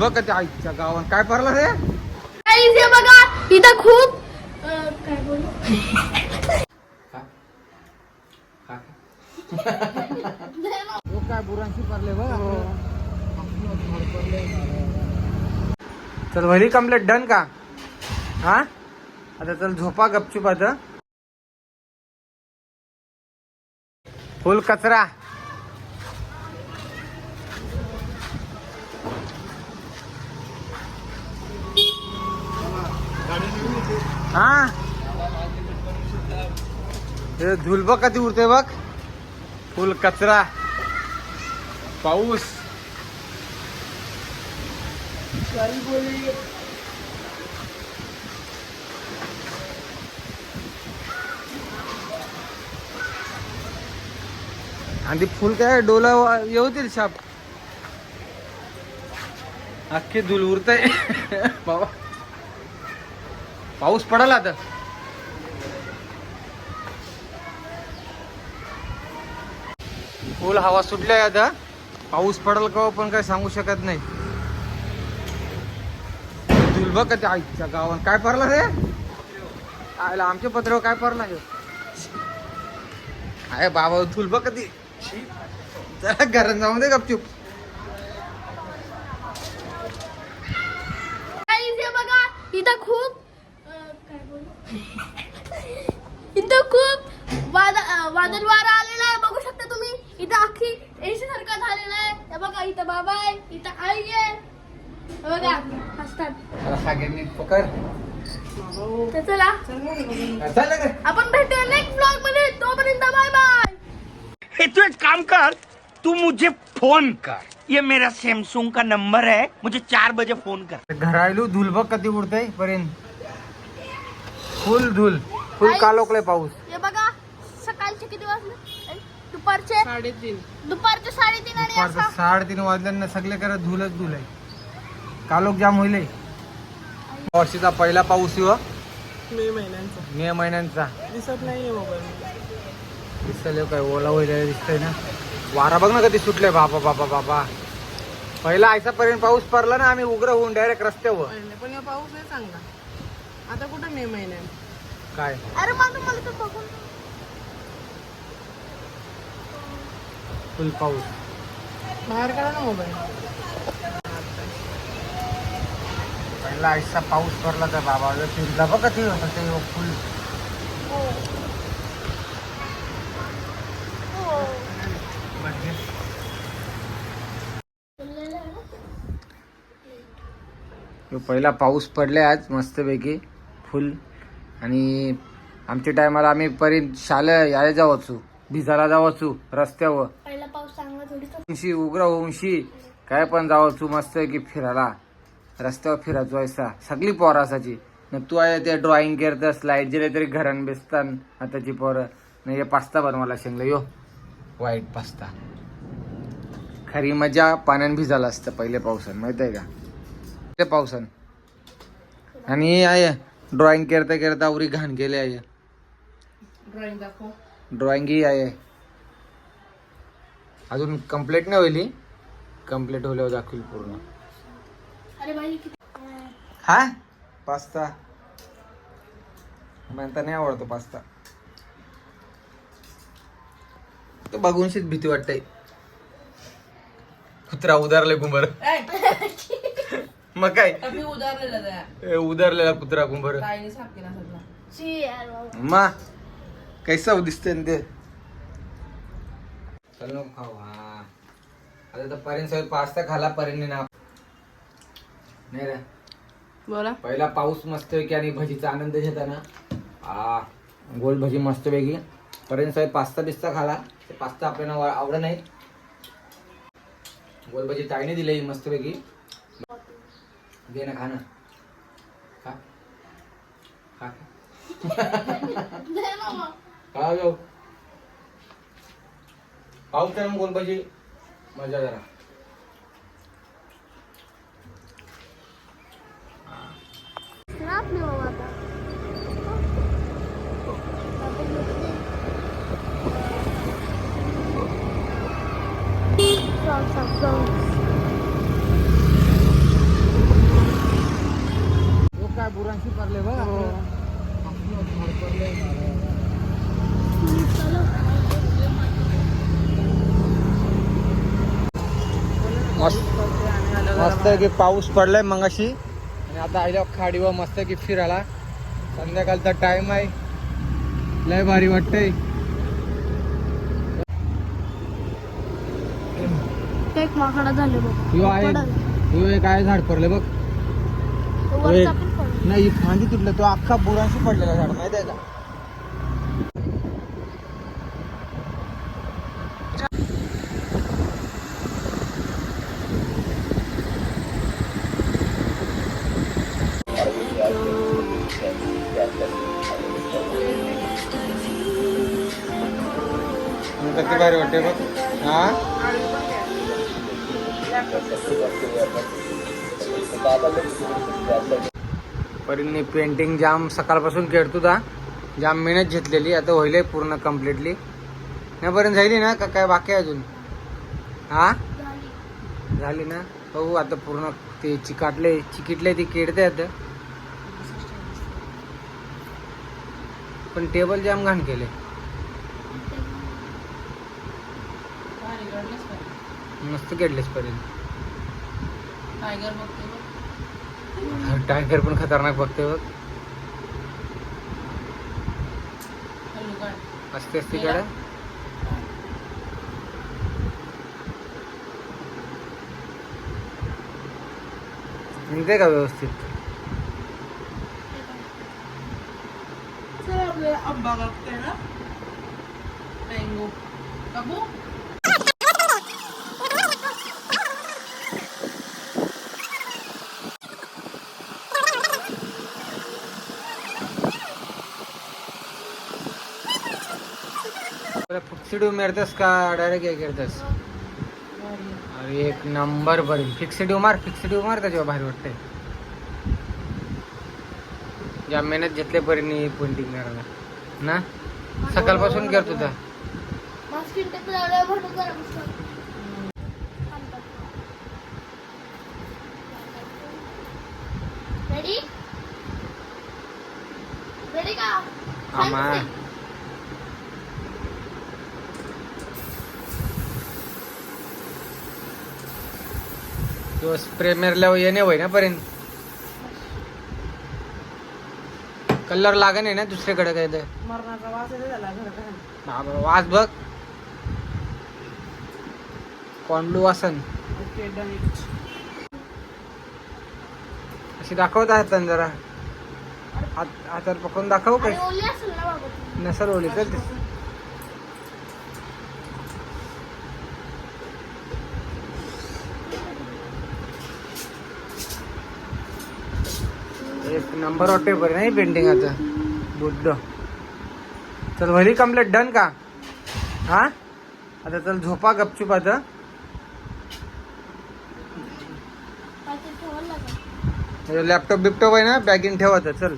बघ का त्या आईच्या गावात. काय पडला रे? हे बघा इथं खूप अं, काय बोलू? हो काय बुरांशी पडले बघ. चल व्हायली कंप्लीट डन का? हा? आता चल झोपा गपचूप आता. फुल कचरा. हा? हे धूल बघ कधी उरते बघ. फुल कचरा. पाऊस. आणि ती फुल काय डोला येऊतील शाप. अख्खी धूल आहे बाबा. पाऊस पडाला आता फुल हवा सुटल्या आता. पाऊस पडल का हो, पण काय सांगू शकत नाही. धूल का त्या आईच्या गावात. काय पडला रे? आयला आमच्या पत्रावर काय पडला अरे बाबा धूल कधी जरा घरात जाऊन दे गपचूप Guys, हे बघा इथं खूप अं, काय बोलू इथं खूप वादळ वारा आलेला आहे बघू शकता तुम्ही. इथं अख्खी एसी सारखा झालेला आहे. हे बघा इथं बाबा आहे इथं आई आहे. बघा हसतात. तर चला. आपण भेटूया नेक्स्ट ब्लॉगमध्ये. तोपर्यंत बाय बाय हे तू एक काम कर. तू मुझे फोन कर. ये मेरा सैमसंग का नंबर है. मुझे चार बजे फोन कर. घरायलू धूल बघ कधी उडतय पर्यंत फुल धूल. फुल आई. कालोकलाय पाऊस. किती वाजले? दुपारचे? साडेतीन. दुपारचे साडेतीन आणि दुपारचं असं साडेतीन वाजल्यानं सगळे करत धुलच धुल आहे कालोक जाम होईल. वर्षीचा पहिला पाऊस हो मे महिन्यांचा. मे महिन्यांचा. दिसत नाहीये मोबाईल. दिसतंय काय ओला होईल दिसतंय ना. वारा बघ ना कधी सुटले बाबा बाबा बाबा. पहिला आयसा पर्यंत पाऊस पडला ना आम्ही उग्र होऊन डायरेक्ट रस्त्यावर. पहिले पण पाऊस आहे चांगला. आता कुठं मे महिन्यात? काय? अरे मला तर बघून फुल पाऊस. बाहेर काढा ना मोबाईल पहिला आयसा पाऊस पडला तर बाबा फिरला बघ होतं ते फुल. ह्यो पहिला पाऊस पडलाय आज मस्तपैकी फुल. आणि आमच्या टायमाला आम्ही परी शाळा यायला जावाचो भिजायला जावाचो रस्त्यावर पहिला पाऊस चांगला थोडीच उंशी उग्र उंशी. काय पण जावाचो मस्त की फिरायला. रस्त्यावर फिरायचो ऐसा सगळी पोरं असायची. न तू आहे ते ड्रॉइंग करतं स्लाइड गेले तरी घरान बेसतान आताची पोरं. न हे पास्ता बनवायला शेंगलं यो. वाईट पास्ता. खरी मजा पाण्यान भिजायला असतं पहिले पावसान माहीत आहे का? ते पावसान. आणि आहे ड्रॉइंग करता करता आवरी घाण गेले आहे. ड्रॉइंग दाखव. ड्रॉइंग ही आहे. अजून कंप्लीट नाही होईल कंप्लीट होल्यावर दाखवील पूर्ण. अरे बाई किती हा पास्ता. म्हणता नाही आवडतो पास्ता. तो बघूनशीच भीती वाटते. कुत्रा उदारले कुंभार. मग काय? ए, उदारलेला कुत्रा कुंभार. मा कैसा दिसते न ते? चल नको खाऊ हा। आता तर परीन सगळं पास्ता खाला परीने ना नाही रे। बोला। पहिला पाऊस मस्त की आणि भजीचा आनंद घेताना आ गोल भजी मस्त वेगळी पर्यंत साहेब पास्ता बिस्ता खाला ते पास्ता आपल्याला आवडत नाही। गोल भजी ताईने दिली मस्त वेगळी दे ना खा ना खा। खा। दे ना। मग. खा जाऊ पाऊस टाइम गोल भजी मजा जरा ना आपली बाबा मस्त. मस्त की पाऊस पडलाय मंगाशी. आणि आता आईला खाडीवर मस्त की फिरायला. संध्याकाळचा टाइम आहे. लय भारी वाटतंय. एक माकडा झाले बघ. ह्यो आहे. ह्यो एक आहे झाड पडले बघ. नाही फांदी तुटलं तो अख्खा बुरांशी पडलेला झाड. माहीत आहे का? किती भारी वाटते बघ. हा? परीने पेंटिंग जाम सकाळपासून खेळतो ता जाम मेहनत घेतलेली आता होईल पूर्ण कम्प्लिटली पर्यंत झाली ना? का काय बाकी आहे अजून? हा? झाली. ना? हो आता पूर्ण ते चिकाटले चिकिटले ते केडते आता. पण टेबल जाम घाण केले मस्त केडलेच पर्यंत टायगर बघते बघ. टायगर पण खतरनाक बघते बघ. काढ. असते असते कडे निघते का व्यवस्थित? आंबा बघते ना? मँगो फिक्सिड मारतेस का? डायरेक्ट हे करतेस. अरे एक नंबर बरेल फिक्सिड मार फिक्सिड मार त्याच्यावर बाहेर वाटते या मेहनत घेतले परीने पेंटिंग करायला ना? सकाळपासून करत होता मास्किन तो स्प्रे मारल्यावर येणे होय ना पर्यंत. कलर लागण आहे ना दुसरीकडे काय तर. मरणाचा वास बघ. कोंडू वासन. अशी दाखवत आहेत जरा. हात हातात पकडून दाखव काय? ओली असेल ना बाबा. ती. नसल ओली तर एक नंबर वाटते बरं नाही पेंटिंग आता बुद्ध चल भली कंप्लीट डन का? हा? आता चल झोपा गपचूप आता. लॅपटॉप बिपटॉप आहे ना बॅगिन ठेवायचं चल.